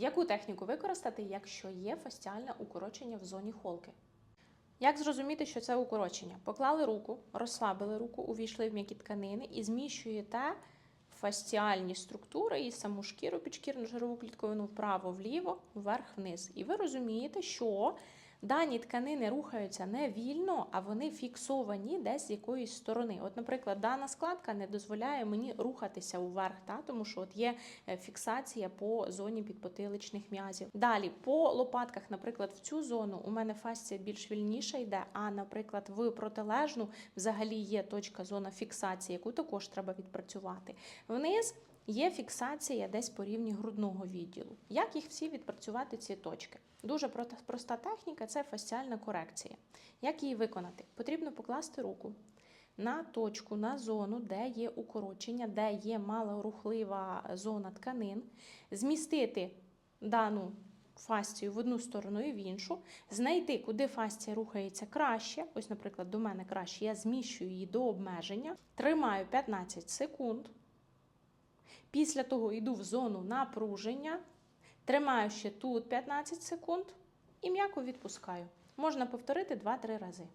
Яку техніку використати, якщо є фасціальне укорочення в зоні холки? Як зрозуміти, що це укорочення? Поклали руку, розслабили руку, увійшли в м'які тканини і зміщуєте фасціальні структури і саму шкіру, підшкірну жирову клітковину вправо-вліво, вверх-вниз. І ви розумієте, що дані тканини рухаються не вільно, а вони фіксовані десь з якоїсь сторони. От, наприклад, дана складка не дозволяє мені рухатися вверх, та? тому що от є е, фіксація по зоні підпотиличних м'язів. Далі, по лопатках, наприклад, в цю зону у мене фасція більш вільніша йде, а, наприклад, в протилежну взагалі є точка зона фіксації, яку також треба відпрацювати. Вниз є фіксація десь по рівні грудного відділу. Як їх всі відпрацювати, ці точки? Дуже проста техніка це фасціальна корекція. Як її виконати? Потрібно покласти руку на точку, на зону, де є укорочення, де є малорухлива зона тканин, змістити дану фасцію в одну сторону і в іншу, знайти, куди фасція рухається краще. Ось, наприклад, до мене краще, я зміщую її до обмеження, тримаю 15 секунд. Після того йду в зону напруження, тримаю ще тут 15 секунд і м'яко відпускаю. Можна повторити 2-3 рази.